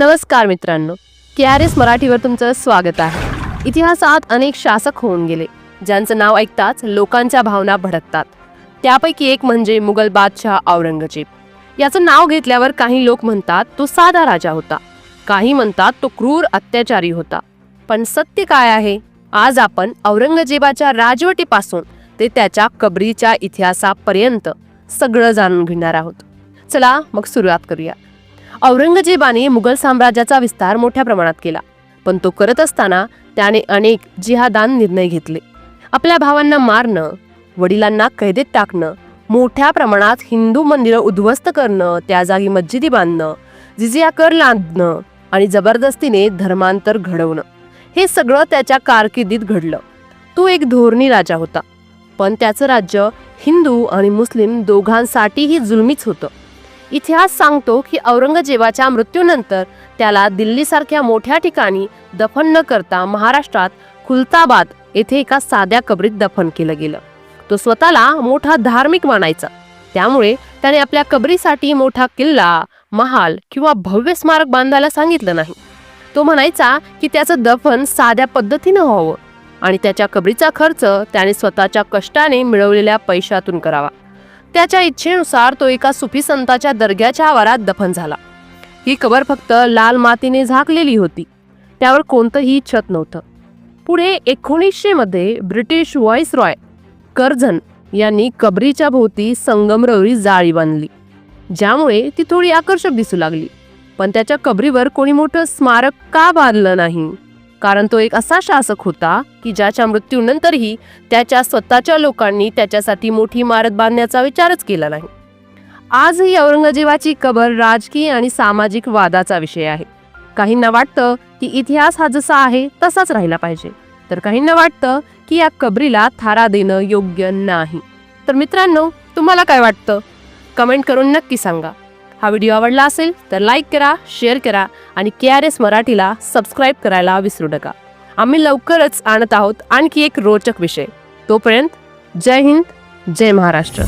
नमस्कार मित्रांनो के R S मराठीवर तुमचं स्वागत आहे. इतिहासात अनेक शासक होऊन गेले ज्यांचं नाव ऐकताच लोकांच्या भावना भडकतात. त्यापैकी एक म्हणजे मुघल बादशाह औरंगजेब. याचं नाव घेतल्यावर काही लोक म्हणतात तो साधा राजा होता. काही म्हणतात तो क्रूर अत्याचारी होता. पण सत्य काय आहे? आज आपण औरंगजेबाच्या राजवटीपासून ते त्याच्या कबरीच्या इतिहासापर्यंत सगळं जाणून घेणार आहोत. चला मग सुरुवात करूया. औरंगजेबाने मुघल साम्राज्याचा विस्तार मोठ्या प्रमाणात केला पण तो करत असताना त्याने अनेक जिहादान निर्णय घेतले. आपल्या भावांना मारणं वडिलांना कैदेत टाकणं मोठ्या प्रमाणात हिंदू मंदिरं उद्ध्वस्त करणं त्या जागी मस्जिदी बांधणं जिजिया कर लादणं आणि जबरदस्तीने धर्मांतर घडवणं हे सगळं त्याच्या कारकिर्दीत घडलं. तो एक धोरणी राजा होता पण त्याचं राज्य हिंदू आणि मुस्लिम दोघांसाठीही जुलमीच होतं. इतिहास सांगतो की औरंगजेबाच्या मृत्यूनंतर त्याला दिल्लीसारख्या मोठ्या ठिकाणी दफन न करता महाराष्ट्रात खुलताबाद येथे एका साध्या कबरीत दफन केलं गेलं. तो स्वतःला मोठा धार्मिक मानायचा. त्यामुळे त्याने आपल्या कबरीसाठी मोठा किल्ला महाल किंवा भव्य स्मारक बांधायला सांगितलं नाही. तो म्हणायचा की त्याचं दफन साध्या पद्धतीनं व्हावं आणि त्याच्या कबरीचा खर्च त्याने स्वतःच्या कष्टाने मिळवलेल्या पैशातून करावा. त्याच्या इच्छेनुसार तो एका सुफी संताच्या दर्ग्याच्या आवारात दफन झाला. ही कबर फक्त लाल मातीने झाकलेली होती. त्यावर कोणतंही छत नव्हतं. पुढे एकोणीसशे मध्ये ब्रिटिश व्हॉइस रॉय कर्झन यांनी कबरीच्या भोवती संगमरवरी जाळी बांधली. ज्यामुळे ती थोडी आकर्षक दिसू लागली. पण त्याच्या कबरीवर कोणी मोठं स्मारक का बांधलं नाही? कारण तो एक असा शासक होता की ज्याच्या मृत्यूनंतरही त्याच्या स्वतःच्या लोकांनी त्याच्यासाठी मोठी इमारत बांधण्याचा विचारच केला नाही. आजही औरंगजेबाची कबर राजकीय आणि सामाजिक वादाचा विषय आहे. काहींना वाटतं की इतिहास हा जसा आहे तसाच राहिला पाहिजे. तर काहींना वाटतं की या कबरीला थारा देणं योग्य नाही. तर मित्रांनो तुम्हाला काय वाटतं? कमेंट करून नक्की सांगा. हा व्हिडिओ आवडला असेल तर लाईक करा शेअर करा आणि के आर एस मराठीला सबस्क्राईब करायला विसरू नका. आम्ही लवकरच आणत आहोत आणखी एक रोचक विषय. तोपर्यंत जय हिंद जय महाराष्ट्र.